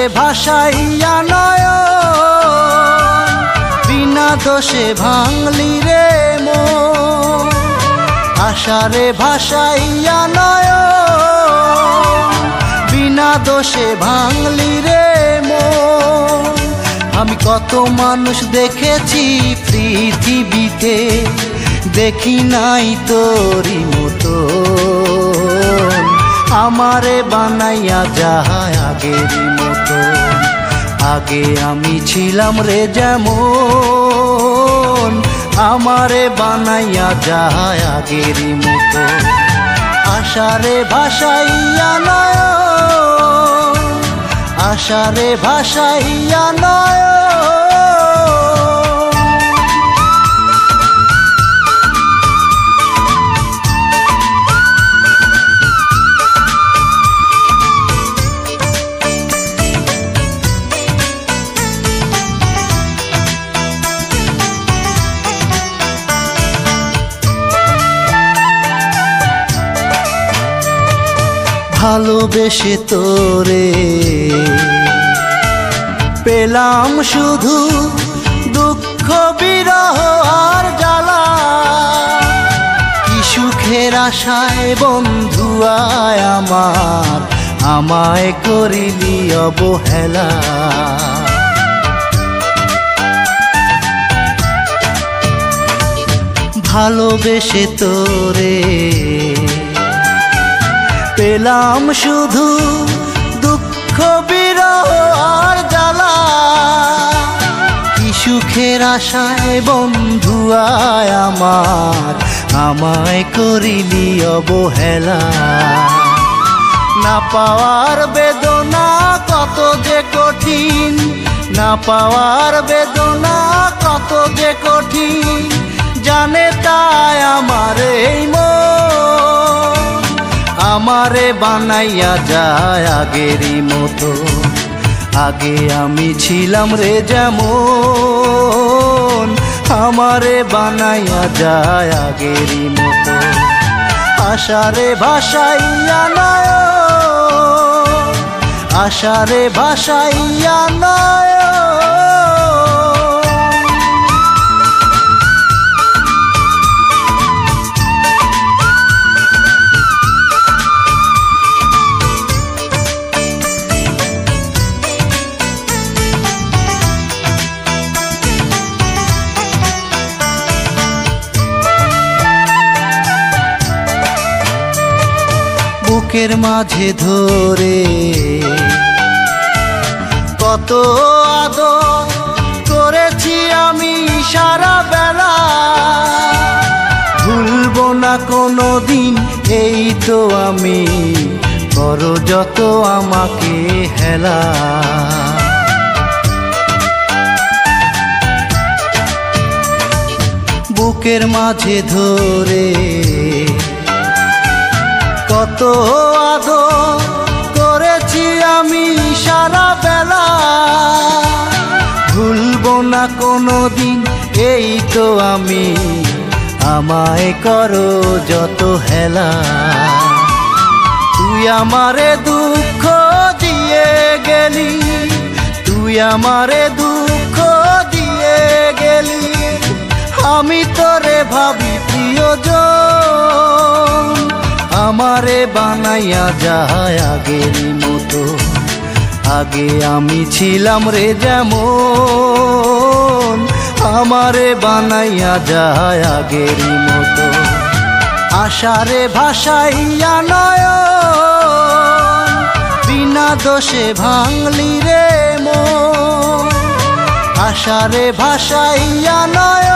আশারে ভাসাইয়া নয় বিনা দোষে ভাঙলি রে মো আশারে ভাসাইয়া নয় বিনা দোষে ভাঙলি রে মো আমি কত মানুষ দেখেছি পৃথিবীতে, দেখি নাই তোরি মতো। আমারে বানাইয়া যাহায় আগেরই মতো। আগে আমি ছিলাম রে যেমন, আমারে বানাইয়া যায় আগেরই মতো। আশারে ভাষাইয়া নয় আশারে ভাষাইয়া নয় ভালোবেসে তোরে। পেলাম শুধু দুঃখ, বিরহ আর জ্বালা। কি সুখের আশায় বন্ধু আয় আমার, আমায় করিলি অবহেলা। ভালোবেসে তোরে। পেলাম শুধু দুঃখ, বিরহ আর জ্বালা। কি সুখের আশায় বন্ধু আয় আমার, আমায় করিলি অবহেলা। না পাওয়ার বেদনা কত যে কঠিন, না পাওয়ার বেদনা কত যে কঠিন, জানে তাই আমার এই মন আমারে বানাইয়া যায় আগেরই মতো। আগে আমি ছিলাম রে যেমন, আমারে বানাইয়া যায় আগেরই মতো। আশারে ভাসাইয়া নয়, আশারে ভাসাইয়া নয়। বুকের মাঝে ধরে। কত আদর করেছি আমি সারা বেলা। ভুলবো না কোনো দিন এই তো আমি। করো যত আমাকে হেলা। বুকের মাঝে ধরে কত আদর করেছি আমি সারা বেলা। ভুলবো না কোনো দিন এই তো আমি। আমায় করো যত হেলা। তুই আমারে দুঃখ দিয়ে গেলি। তুই আমারে দুঃখ দিয়ে গেলি। আমি তোরে ভাবি প্রিয়জন। আমারে বানাইয়া যায় আগের মতো। আগে আমি ছিলাম রে যেমন, আমারে বানাইয়া যায় আগেরই মতো। আশারে ভাসাইয়া নয় বিনা দোষে ভাঙলি রে মো আশারে ভাসাইয়া নয়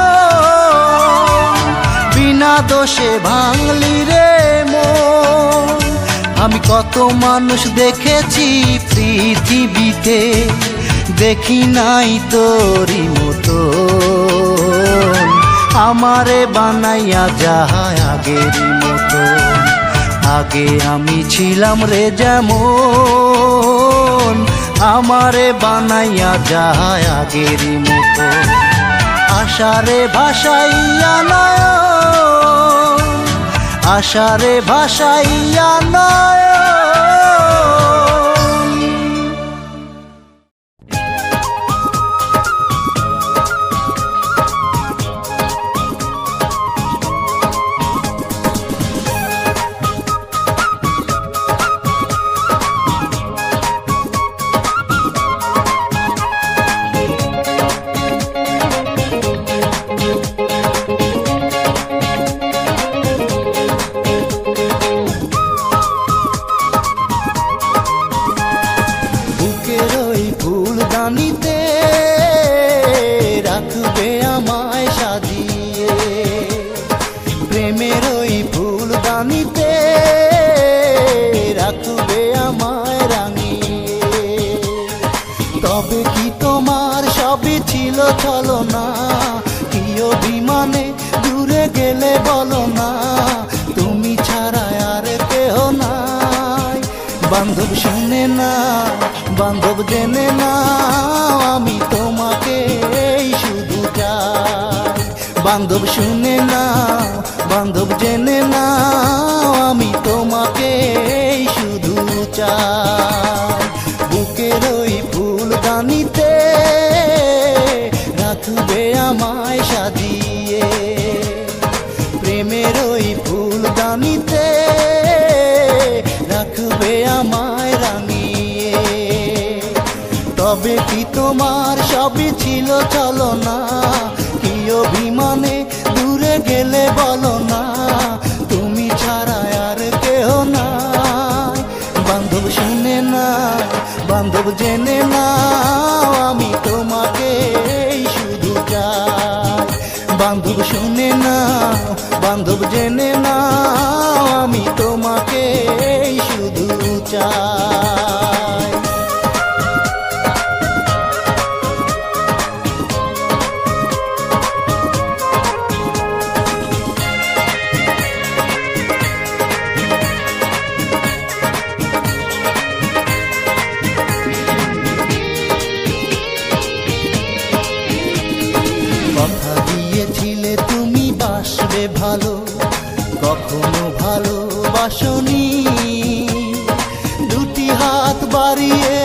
বিনা দোষে ভাঙলি রে আমি কত মানুষ দেখেছি পৃথিবীতে, দেখি নাই তোরি মতো। আমারে বানাইয়া যাহায় আগেরই মতো, আগে আমি ছিলাম রে যেমন। আমারে বানাইয়া যাহায় আগেরই মতো, আশারে ভাসাইয়া নয় আশারে ভাষাইয়া নয় তোমায় সাজিয়ে প্রেমের ওই ফুল দানিতে রাখবে আমায় রাঙিয়ে। তবে কি তোমার সবই ছিল চলো না কি অভিমানে দূরে গেলে বলো না? তুমি ছাড়া আর কেহ নাই। বান্ধব শুনে না, বান্ধব জেনে না তবে কি তোমার? সবই ছিল চলো না কি অভিমানে দূরে গেলে বলো না। তুমি ছাড়া আর কেহ না বান্ধব শুনে না বান্ধব জেনে না আমি তোমাকে শুধু চাই। বান্ধব শুনে না বান্ধব জেনে না আমি তোমাকে শুধু চাই। কথা দিয়েছিলে, তুমি বাসবে ভালো, কখনো ভালো বাসনি দুটি হাত বাড়িয়ে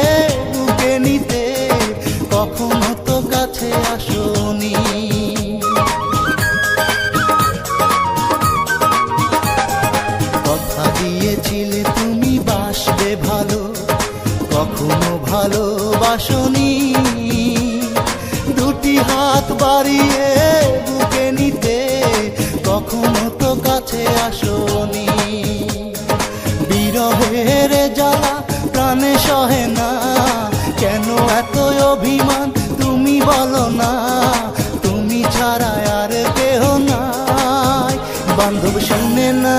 বুকে নিতে কখনো তো কাছে আসনি। হাত বুকে নিতে কখনো তো কাছে আসনি। বিরহের জ্বালা প্রাণে সহে না। কেন এত অভিমান তুমি বলো না? তুমি ছাড়া আর কেহ নাই। বান্ধব শুনে না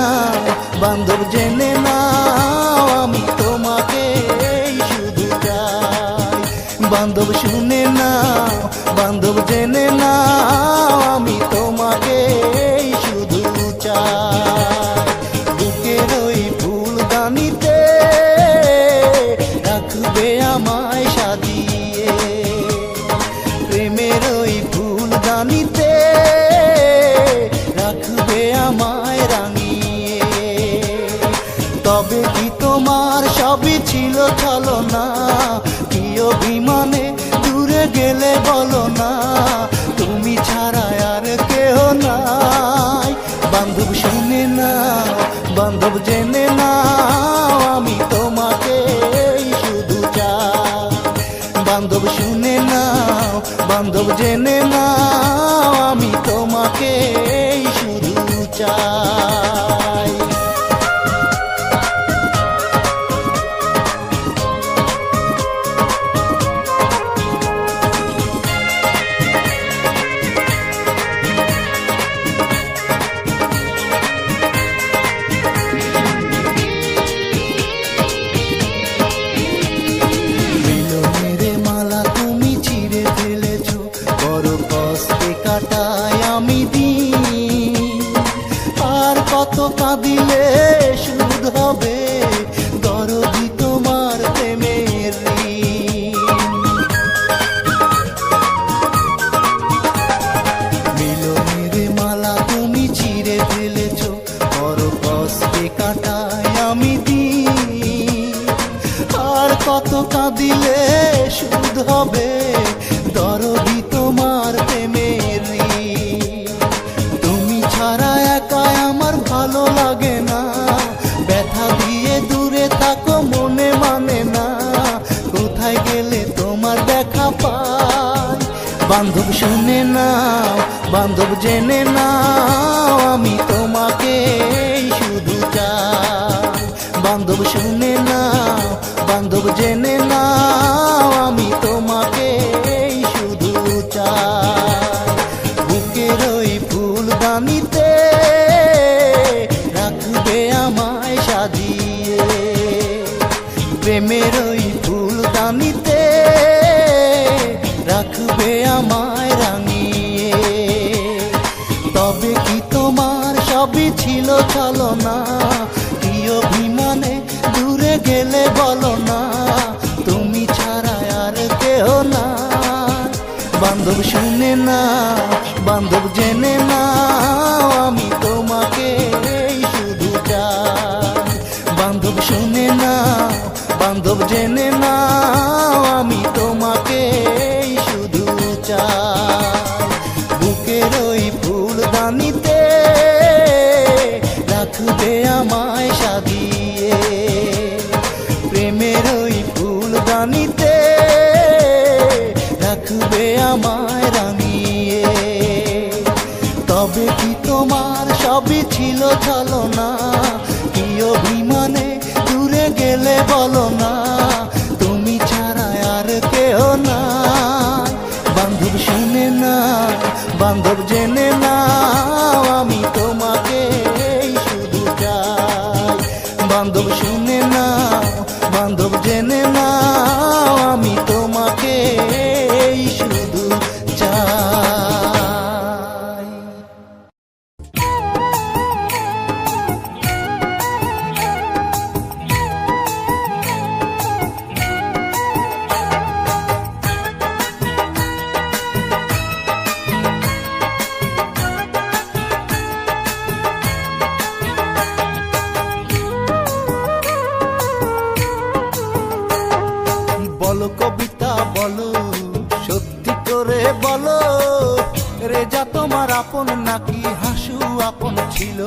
বান্ধব জেনে না আমি তোমাকে শুধু চাই। বান্ধব শুনে না বান্ধব জেনে জেনে কত কাঁদিলে সুদ হবে? দরদি তোমার প্রেমের তুমি ছাড়া একা আমার ভালো লাগে না। ব্যথা দিয়ে দূরে থাকো, মনে মানে না। কোথায় গেলে তোমার দেখা পাই? বান্ধব শুনে না বান্ধব জেনে না আমি জেনে না আমি তোমাকে শুধু চাই। বুকের ওই ফুলদানিতে রাখবে আমায় সাজিয়ে। প্রেমের ওই ফুলদানিতে রাখবে আমায় রাঙিয়ে। তবে কি তোমার সবই ছিল চলো না কি অভিমানে দূরে গেলে বলো না? শুনে না বান্ধব জেনে না। রেজা তোমার আপন নাকি হাসু আপন ছিল?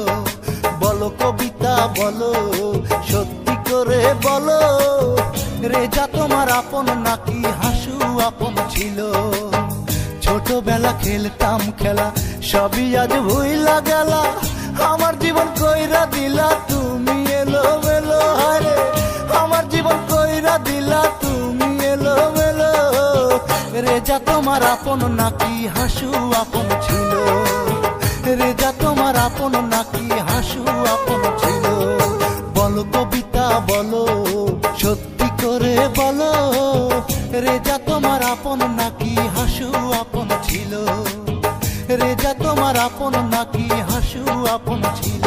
বলো কবিতা, বলো, সত্যি করে বলো। রেজা তোমার আপন নাকি হাসু আপন ছিল? ছোটবেলা খেলতাম খেলা, সবই আজ ভুইলা গেলা। আমার জীবন কইরা দিলা তুমি এলো মেলো হারে আমার জীবন কইরা দিলা তুমি রেজা, তোমার আপন নাকি হাসু আপন ছিল? রেজা, তোমার আপন নাকি হাসু আপন ছিল? বলো কবিতা, বলো, সত্যি করে বলো। রেজা, তোমার আপন নাকি হাসু আপন ছিল? রেজা, তোমার আপন নাকি হাসু আপন ছিল?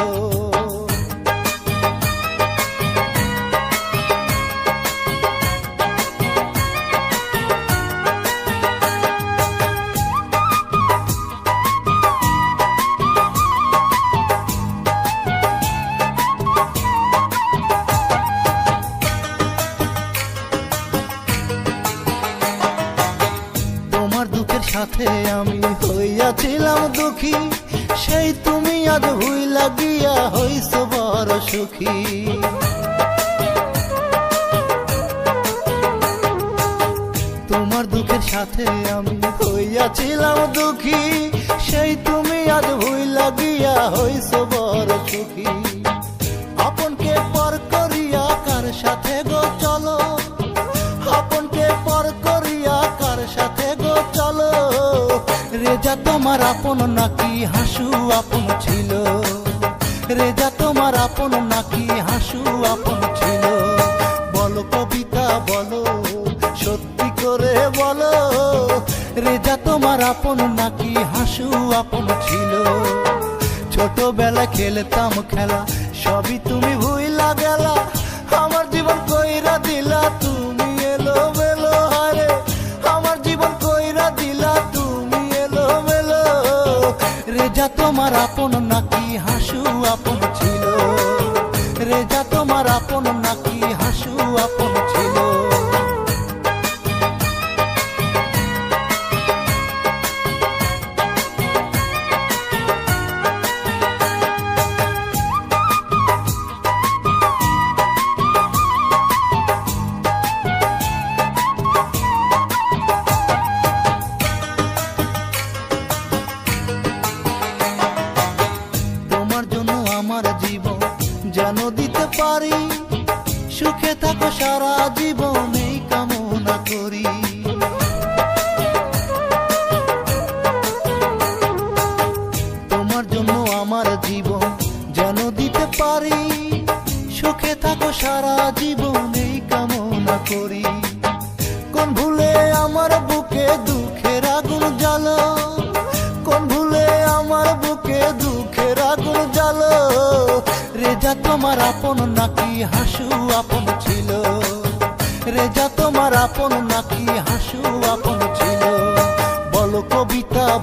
রেজা, তোমার আপন নাকি হাসু আপন ছিল? রেজা, তোমার আপন নাকি হাসু আপন ছিল? বলো কবিতা, বলো, সত্যি করে বলো। রেজা, তোমার আপন নাকি হাসু আপন ছিল? ছোটবেলা খেলতাম খেলা, সবই তুমি ভুইলা গেলা। আমার জীবন কইরা দিলা তুমি। রেজা তোমার আপন নাকি হাসু আপন ছিল? রেজা তোমার আপন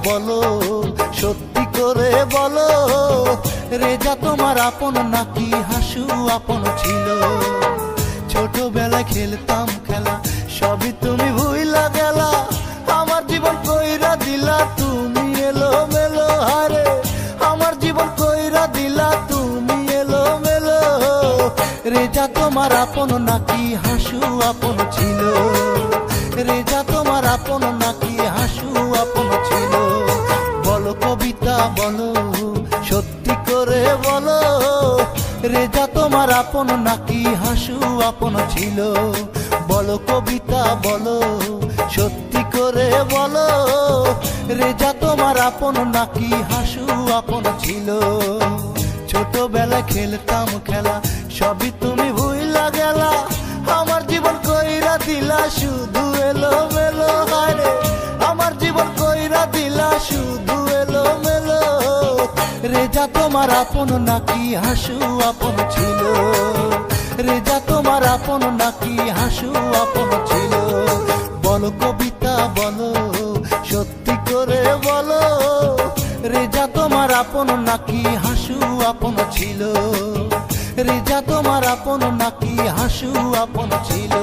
বলো, সত্যি করে বলো, রেজা তোমার আপন নাকি হাসু আপন ছিল? ছোটবেলায় খেলতাম খেলা, সবই তুমি ভুইলা গেলা। আমার জীবন কইরা দিলা, তুমি এলো মেলো হারে আমার জীবন কইরা দিলা, তুমি এলো মেলো রেজা তোমার আপন নাকি হাসু আপন ছিল? রেজা তোমার আপন নাকি হাসু আপন বলো, সত্যি করে বলো, রেজা তোমার আপন নাকি হাসু আপন ছিল? বলো কবিতা, বলো, সত্যি করে বলো, রেজা তোমার আপন নাকি হাসু আপন ছিল? ছোটবেলায় খেলতাম খেলা, সবই তুমি ভুইলা গেলা। আমার জীবন কইরা দিলা, শুধু এলো মেলো হারে আমার জীবন কইরা দিলা, শুধু রেজা তোমার আপন নাকি হাসু আপন ছিল? রেজা তোমার আপন নাকি হাসু আপন ছিল? বলো কবিতা বলো, সত্যি করে বলো। রেজা তোমার আপন নাকি হাসু আপন ছিল? রেজা তোমার আপন নাকি হাসু আপন ছিল?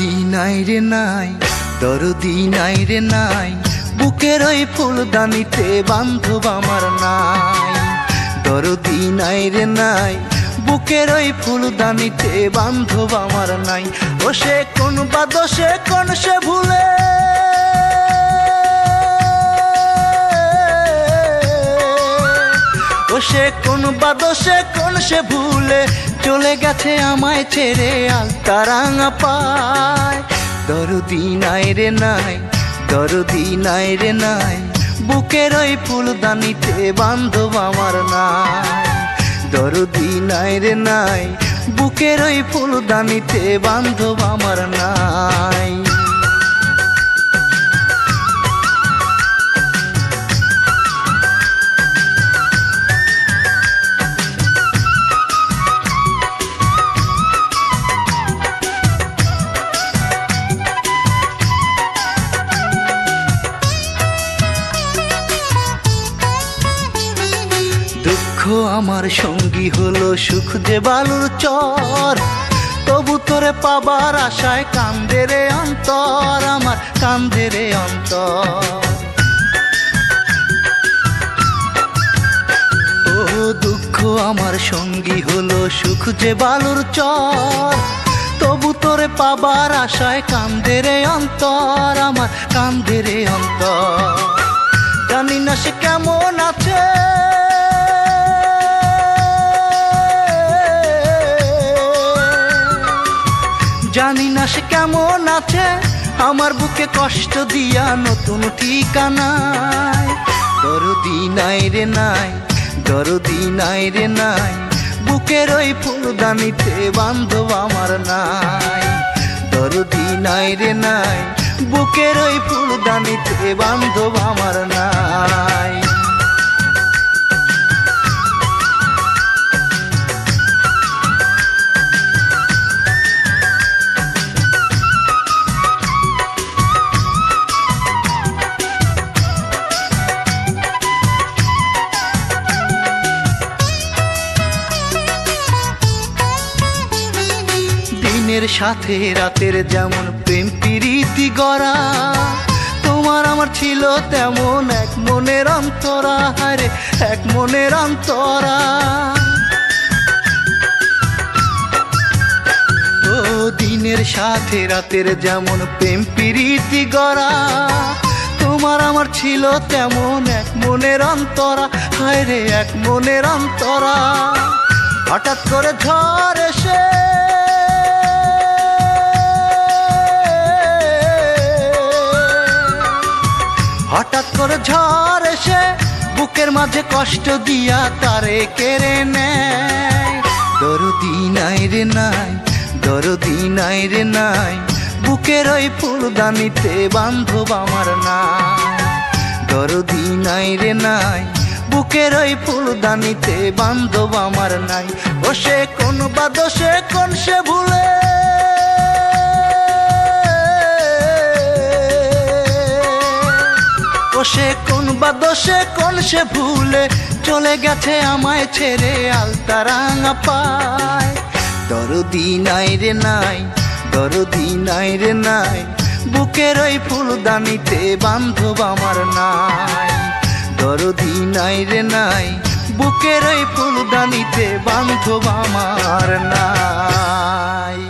দরদি নাই রে নাই, দরদি নাই রে নাই, বুকের ওই ফুলদানিতে বান্ধব আমার নাই। দরদি নাই রে নাই, বুকের ওই ফুলদানিতে বান্ধব আমার নাই। ও সে কোন বা কোন সে ভুলে। ও সে কোন বা কোন সে ভুলে। চলে গেছে আমায় ছেড়ে আলতারাঙা পায়। দরদি নাই রে নাই, দরদি নাই রে নাই, বুকের ওই ফুলদানিতে বান্ধব আমার নাই। দরদি নাই রে নাই, বুকের ওই ফুলদানিতে বান্ধব আমার নাই। যে বালুর চর, তবু তোরে পাবার আশায় কান্দে অন্তর, আমার কান্দে অন্তর। ও দুঃখ আমার সঙ্গী হলো সুখ যে বালুর চর, তবু তোরে পাবার আশায় কান্দে অন্তর, আমার কান্দে অন্তর। জানি না সে কেমন আছে। জানি না সে কেমন আছে। আমার বুকে কষ্ট দিয়া নতুন ঠিকানায়। দরদি নাই রে নাই, দরদি নাই রে নাই। বুকের ওই ফুলদানিতে বান্ধব আমার নাই। দরদি নাই রে নাই, বুকের ওই ফুলদানিতে বান্ধব আমার নাই। সাথে রাতের যেমন প্রেম প্রীতি গড়া, তোমার আমার ছিল তেমন এক মনের অন্তরা হারে এক মনের অন্তরা। ও দিনের সাথে রাতের যেমন প্রেম প্রীতি গড়া, তোমার আমার ছিল তেমন এক মনের অন্তরা, হায় রে, এক মনের অন্তরা। হঠাৎ করে ঝড় এসে হঠাৎ করে ঝড় এসে বুকের মাঝে কষ্ট দিয়া তারে কেড়ে নেয়। দরদি নাই রে নাই, দরদি নাই রে নাই, বুকের ওই ফুলদানিতে বান্ধব আমার নাই। দরদি নাই রে নাই, বুকের ওই ফুলদানিতে বান্ধব আমার নাই। ও সে কোন বা দোষে কোন সে ভুলে সে কোন বা দোষে কোন সে ভুলে চলে গেছে আমায় ছেড়ে আলতারাঙা পায়। দরদি নাই রে নাই, দরদি নাই রে নাই, বুকের ওই ফুলদানিতে বান্ধব আমার নাই। দরদি নাই রে নাই, বুকের ওই ফুলদানিতে বান্ধব আমার নাই।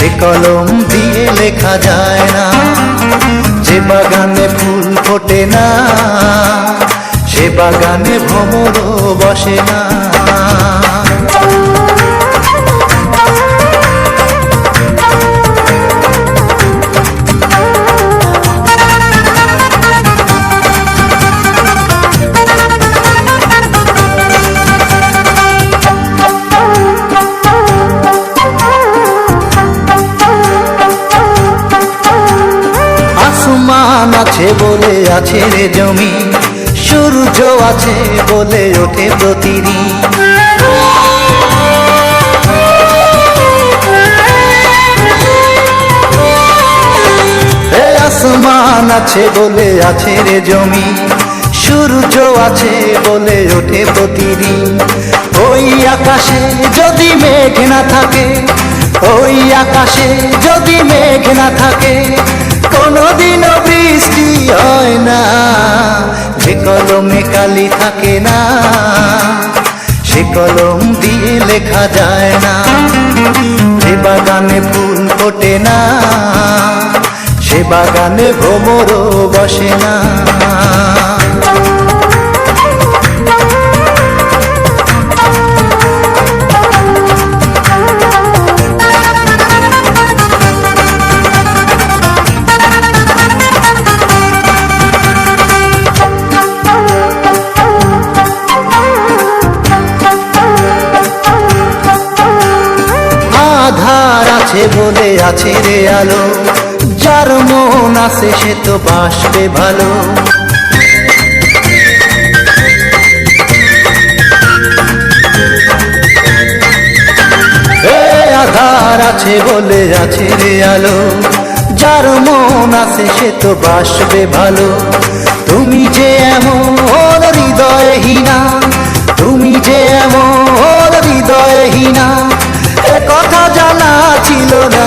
সে কলম দিয়ে লেখা যায় না, যে বাগানে ফুল ফোটে না, সে বাগানে ভ্রমরও বসে না। বলে আছে রে জমি, সূর্য আছে বলে ওঠে প্রতিদিন। আসমান আছে বলে আছে রে জমি, সূর্য আছে বলে ওঠে প্রতিদিন। ওই আকাশে যদি মেঘ না থাকে, ওই আকাশে যদি মেঘ না থাকে কোনোদিনও বৃষ্টি হয় না, যে কলমে কালি থাকে না, সে কলম দিয়ে লেখা যায় না, যে বাগানে ফুল ফোটে না, সে বাগানে ভ্রমরও বসে না। সে তো বাসবে ভালো। আধার আছে বলে আছে রে আলো, যার মন আছে সে তো বাসবে ভালো। তুমি যে এমন হৃদয়হীনা, তুমি যে এমন হৃদয়হীনা কথা জানা ছিল না।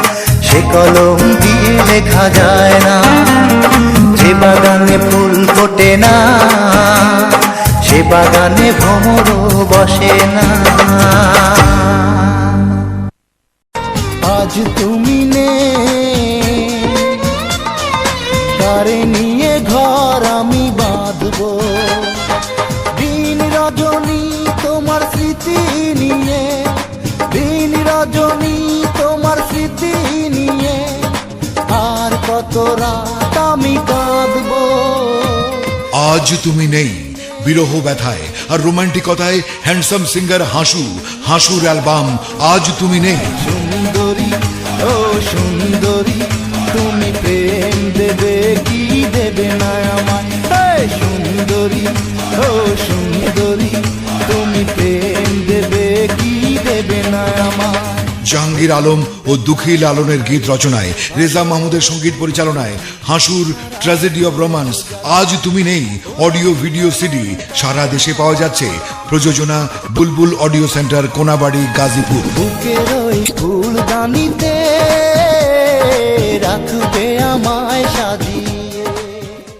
সে কলম দিয়ে লেখা যায় না, যে বাগানে ফুল ফোটে না, সে বাগানে ভ্রমরও বসে না। আজ তুমি নে তারে নিয়ে ঘর আমি বাঁধবো। দিন রজনী তোমার স্মৃতি নিয়ে, দিন রজনী আমি কাঁদবো। আজ তুমি নেই বিরহ ব্যথায় আর রোমান্টিকতায় হ্যান্ডসাম সিঙ্গার হাসু হাসুর অ্যালবাম আজ তুমি নেই। সুন্দরী ও সুন্দরী তুমি প্রেম দেবে কি দেবে না আমায়? সুন্দরী ও সুন্দরী তুমি প্রেম দেবে কি দেবে না আমায়? জাহাঙ্গীর আলম ও দুঃখী লালনের গীত রচনায়, রেজা মাহমুদের সংগীত পরিচালনায়, হাসুর ট্র্যাজেডি অব রোমান্স আজ তুমি নেই অডিও ভিডিও সিডি সারা দেশে পাওয়া যাচ্ছে। প্রযোজনা বুলবুল অডিও সেন্টার কোনাবাড়ি, গাজীপুর। রাখবে আমায় সাজিয়ে